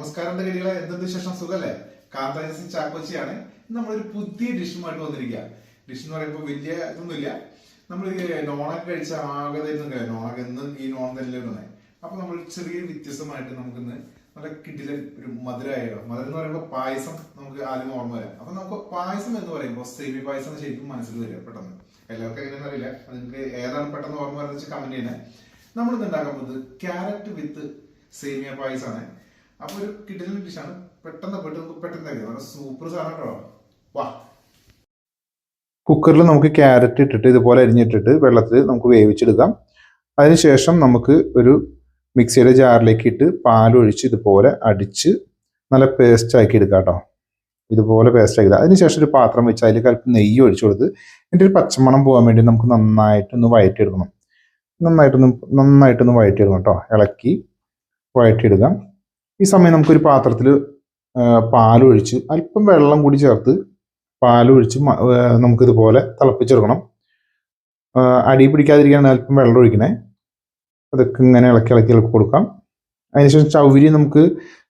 നമസ്കാരം ഗതികളെ എന്തെന്ത് ശേഷം സുഖല്ലേ? കാന്താജി ചാക്കോച്ചിയാണ്. നമ്മളൊരു പുതിയ ഡിഷുമായിട്ട് വന്നിരിക്കുക ഡിഷ് എന്ന് പറയുമ്പോൾ വലിയ ഇതൊന്നുമില്ല. നമ്മൾ നോണൊക്കെ കഴിച്ച ആകെ തരുന്നുണ്ട് നോണൊക്കെ എന്ന് ഈ നോൺ തന്നെ അപ്പൊ നമ്മൾ ചെറിയ വ്യത്യസ്തമായിട്ട് നമുക്കിന്ന് നല്ല കിടിലൻ ഒരു മധുരമായോ മധുരം എന്ന് പറയുമ്പോൾ പായസം നമുക്ക് ആദ്യം ഓർമ്മ വരാം. അപ്പൊ നമുക്ക് പായസം എന്ന് പറയുമ്പോൾ സേമി പായസം ശരിക്കും മനസ്സിൽ വരിക പെട്ടെന്ന്. എല്ലാവർക്കും എങ്ങനെയാണെന്ന് അറിയില്ല. നിങ്ങൾക്ക് ഏതാണ് പെട്ടെന്ന് ഓർമ്മ വരുന്നത് കമന്റ് ചെയ്യണേ. നമ്മൾ ഇന്ന് ഉണ്ടാക്കാൻ പോകുന്നത് ക്യാരറ്റ് വിത്ത് സേമിയ പായസമാണ്. അപ്പൊ ഒരു കിടിലൻ ഡിഷാണ് പെട്ടെന്ന് പെട്ടെന്ന് പെട്ടെന്ന് നല്ല സൂപ്പർ സാധനം കേട്ടോ. വാ. കുക്കറിൽ നമുക്ക് ക്യാരറ്റ് ഇട്ടിട്ട് ഇതുപോലെ അരിഞ്ഞിട്ടിട്ട് വെള്ളത്തിൽ നമുക്ക് വേവിച്ചെടുക്കാം. അതിനുശേഷം നമുക്ക് ഒരു മിക്സിയുടെ ജാറിലേക്ക് ഇട്ട് പാലൊഴിച്ച് ഇതുപോലെ അടിച്ച് നല്ല പേസ്റ്റ് ആക്കി എടുക്കാം കേട്ടോ. ഇതുപോലെ പേസ്റ്റ് ആക്കി അതിനുശേഷം ഒരു പാത്രം വെച്ച് അതിൽ കലപ്പ് നെയ്യ് ഒഴിച്ചു കൊടുത്ത് എന്റെ ഒരു പച്ചമണം പോകാൻ വേണ്ടി നമുക്ക് നന്നായിട്ടൊന്ന് വഴറ്റിയെടുക്കണം. നന്നായിട്ടൊന്ന് നന്നായിട്ടൊന്ന് വഴറ്റിയെടുക്കണം കേട്ടോ. ഇളക്കി വഴറ്റിയെടുക്കാം. ഈ സമയം നമുക്കൊരു പാത്രത്തിൽ പാലൊഴിച്ച് അല്പം വെള്ളം കൂടി ചേർത്ത് പാലൊഴിച്ച് നമുക്കിതുപോലെ തിളപ്പിച്ചെടുക്കണം. അടി പിടിക്കാതിരിക്കാൻ അല്പം വെള്ളം ഒഴിക്കണേ. അതൊക്കെ ഇങ്ങനെ ഇളക്കി ഇളക്കി ഇളക്കി കൊടുക്കാം. അതിനുശേഷം ചൗരി നമുക്ക്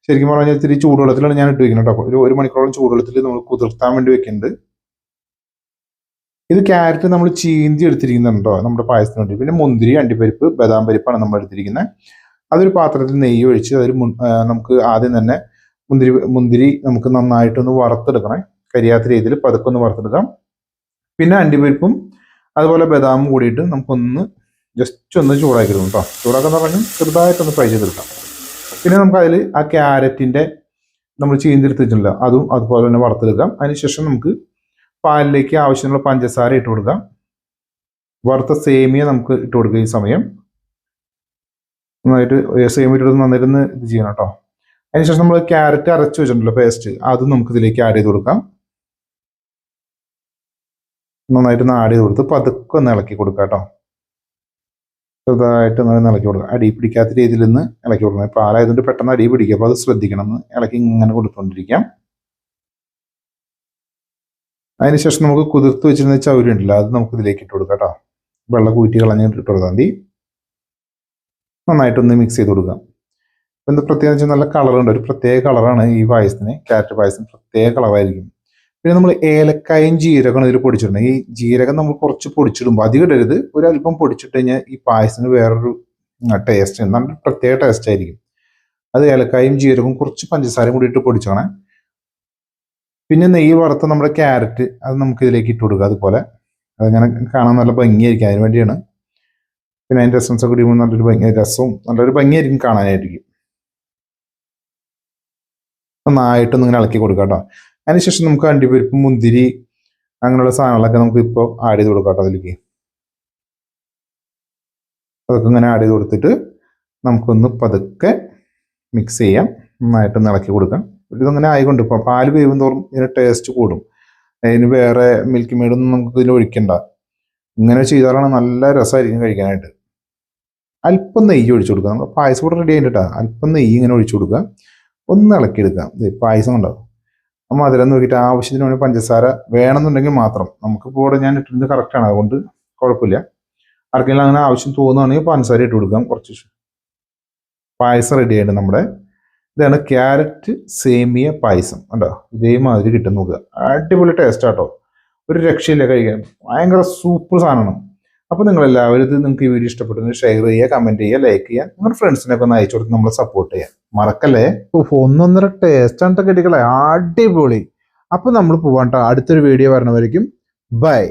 ശരിക്കും പറഞ്ഞാൽ ഇത്തിരി ചൂടുവെള്ളത്തിലാണ് ഞാൻ ഇട്ട് വെക്കുന്നത് കേട്ടോ. ഒരു ഒരു മണിക്കൂറോളം ചൂടുവെള്ളത്തിൽ നമ്മൾ കുതിർത്താൻ വേണ്ടി വെക്കുന്നുണ്ട്. ഇത് ക്യാരറ്റ് നമ്മൾ ചീന്തി എടുത്തിരിക്കുന്നുണ്ടോ നമ്മുടെ പായസത്തിന് വേണ്ടി. പിന്നെ മുന്തിരി അണ്ടിപ്പരിപ്പ് ബദാം പരിപ്പാണ് നമ്മൾ എടുത്തിരിക്കുന്നത്. അതൊരു പാത്രത്തിൽ നെയ്യ് ഒഴിച്ച് അതിൽ നമുക്ക് ആദ്യം തന്നെ മുന്തിരി മുന്തിരി നമുക്ക് നന്നായിട്ടൊന്ന് വറുത്തെടുക്കണേ. കരിയാത്ത രീതിയിൽ പതുക്കെ ഒന്ന് വറുത്തെടുക്കാം. പിന്നെ അണ്ടിപ്പരിപ്പും അതുപോലെ ബദാമും കൂടിയിട്ട് നമുക്കൊന്ന് ജസ്റ്റ് ഒന്ന് ചൂടാക്കിയിരുന്നു കേട്ടോ ചൂടാക്കുന്ന പറഞ്ഞു ചെറുതായിട്ടൊന്ന് ഫ്രൈ ചെയ്തെടുക്കാം. പിന്നെ നമുക്ക് അതിൽ ആ ക്യാരറ്റിന്റെ നമ്മൾ ചീന്തിരുത്തിച്ചില്ല അതും അതുപോലെ തന്നെ വറുത്തെടുക്കാം. അതിനുശേഷം നമുക്ക് പാലിലേക്ക് ആവശ്യമുള്ള പഞ്ചസാര ഇട്ട് കൊടുക്കാം. വറുത്ത സേമിയ നമുക്ക് ഇട്ട് കൊടുക്കുക ഈ സമയം. നന്നായിട്ട് സേമിയ നന്നായിട്ട് ഒന്ന് ഇത് ചെയ്യണം കേട്ടോ അതിനുശേഷം നമ്മൾ ക്യാരറ്റ് അരച്ച് വെച്ചിട്ടുണ്ടല്ലോ പേസ്റ്റ് അതും നമുക്ക് ഇതിലേക്ക് ആഡ് ചെയ്ത് കൊടുക്കാം. നന്നായിട്ട് ആഡ് ചെയ്ത് കൊടുത്ത് പതുക്കെ ഒന്ന് ഇളക്കി കൊടുക്കാം കേട്ടോ ചെറുതായിട്ട് ഒന്ന് ഇളക്കി കൊടുക്കുക അടി പിടിക്കാത്ത രീതിയിൽ നിന്ന് ഇളക്കി കൊടുക്കണം പാലായതുകൊണ്ട് പെട്ടെന്ന് അടി പിടിക്കുക. അപ്പോൾ അത് ശ്രദ്ധിക്കണം. ഇളക്കി ഇങ്ങനെ കൊടുത്തുകൊണ്ടിരിക്കാം അതിനുശേഷം നമുക്ക് കുതിർത്ത് വെച്ചിരുന്ന ചൗരി ഉണ്ടല്ലോ അത് നമുക്ക് ഇതിലേക്ക് ഇട്ട് കൊടുക്കാം കേട്ടോ വെള്ളം കൂറ്റി കളഞ്ഞിട്ട് ഇട്ട് കൊടുത്താൽ മതി. നന്നായിട്ടൊന്ന് മിക്സ് ചെയ്ത് കൊടുക്കാം. അപ്പോൾ എന്താ പ്രത്യേകത വെച്ചാൽ നല്ല കളറുണ്ട് ഒരു പ്രത്യേക കളറാണ് ഈ പായസത്തിന് ക്യാരറ്റ് പായസം പ്രത്യേക കളറായിരിക്കും പിന്നെ നമ്മൾ ഏലക്കായും ജീരകമാണ് ഇതിൽ പൊടിച്ചിടുന്നത്. ഈ ജീരകം നമ്മൾ കുറച്ച് പൊടിച്ചിടുമ്പോൾ അധികം ഇടരുത്. ഒരു അല്പം പൊടിച്ചിട്ട് കഴിഞ്ഞാൽ ഈ പായസത്തിന് വേറൊരു ടേസ്റ്റ് നല്ല പ്രത്യേക ടേസ്റ്റ് ആയിരിക്കും. അത് ഏലക്കായും ജീരകവും കുറച്ച് പഞ്ചസാരയും കൂടി ഇട്ട് പൊടിച്ചോണേ. പിന്നെ നെയ്യ് വറുത്ത നമ്മുടെ ക്യാരറ്റ് അത് നമുക്ക് ഇതിലേക്ക് ഇട്ട് കൊടുക്കുക അതുപോലെ. അതങ്ങനെ കാണാൻ നല്ല ഭംഗിയായിരിക്കും. അതിന് വേണ്ടിയാണ് പിന്നെ അതിന്റെ എസൻസ് ഇടുമ്പോൾ നല്ലൊരു ഭംഗി രസവും നല്ലൊരു ഭംഗിയായിരിക്കും കാണാനായിരിക്കും. നന്നായിട്ടൊന്നും ഇങ്ങനെ ഇളക്കി കൊടുക്കാം കേട്ടോ. അതിനുശേഷം നമുക്ക് അണ്ടിപ്പരിപ്പ് മുന്തിരി അങ്ങനെയുള്ള സാധനങ്ങളൊക്കെ നമുക്ക് ഇപ്പോൾ ആഡ് ചെയ്ത് കൊടുക്കാം കേട്ടോ അതിലേക്ക്. അതൊക്കെ ഇങ്ങനെ ആഡ് ചെയ്ത് കൊടുത്തിട്ട് നമുക്കൊന്ന് പതുക്കെ മിക്സ് ചെയ്യാം. നന്നായിട്ടൊന്ന് ഇളക്കി കൊടുക്കാം. ഇതങ്ങനെ ആയിക്കൊണ്ട് ഇപ്പോൾ പാൽ വേവും തോറും ഇതിന് ടേസ്റ്റ് കൂടും. അതിന് വേറെ മിൽക്ക് മെയ്ഡൊന്നും നമുക്ക് ഇതിൽ ഒഴിക്കണ്ട. ഇങ്ങനെ ചെയ്താലാണ് നല്ല രസമായിരിക്കും കഴിക്കാനായിട്ട്. അല്പം നെയ്യ് ഒഴിച്ചു കൊടുക്കുക. നമ്മൾ പായസം കൂടെ റെഡി ആയിട്ടാണ് അല്പം നെയ്യ് ഇങ്ങനെ ഒഴിച്ചു കൊടുക്കുക. ഒന്ന് ഇളക്കിയെടുക്കാം ഇത് പായസം ഉണ്ടാവും ആ മധുരം നോക്കിയിട്ട് ആവശ്യത്തിന് വേണ്ടി പഞ്ചസാര വേണമെന്നുണ്ടെങ്കിൽ മാത്രം. നമുക്കിപ്പോൾ ഇവിടെ ഞാൻ ഇട്ടിരുന്നത് കറക്റ്റാണ് അതുകൊണ്ട് കുഴപ്പമില്ല. ആർക്കെങ്കിലും അങ്ങനെ ആവശ്യം തോന്നുകയാണെങ്കിൽ പഞ്ചസാര ഇട്ട് കൊടുക്കാം. കുറച്ച് പായസം റെഡി ആയിട്ട് നമ്മുടെ. ഇതാണ് ക്യാരറ്റ് സേമിയ പായസം. കണ്ടോ? ഇതേമാതിരി കിട്ടും നോക്കുക. അടിപൊളി ടേസ്റ്റ് ആട്ടോ ഒരു രക്ഷയില്ല കഴിക്കാൻ. ഭയങ്കര സൂപ്പർ സാധനമാണ്. അപ്പോൾ നിങ്ങൾ എല്ലാവരും ഇത് നിങ്ങൾക്ക് ഈ വീഡിയോ ഇഷ്ടപ്പെട്ടെങ്കിൽ ഷെയർ ചെയ്യുക കമന്റ് ചെയ്യുക ലൈക്ക് ചെയ്യുക. നിങ്ങളുടെ ഫ്രണ്ട്സിനൊക്കെ ഒന്ന് അയച്ചു കൊടുത്ത് നമ്മളെ സപ്പോർട്ട് ചെയ്യുക. മറക്കല്ലേ? ഒന്നൊന്നര ടേസ്റ്റ് ആണ് കേട്ടോ കിട്ടിക്കളെ അടിപൊളി. അപ്പോൾ നമ്മൾ പോവാട്ടോ അടുത്തൊരു വീഡിയോ വരണവരേക്കും ബൈ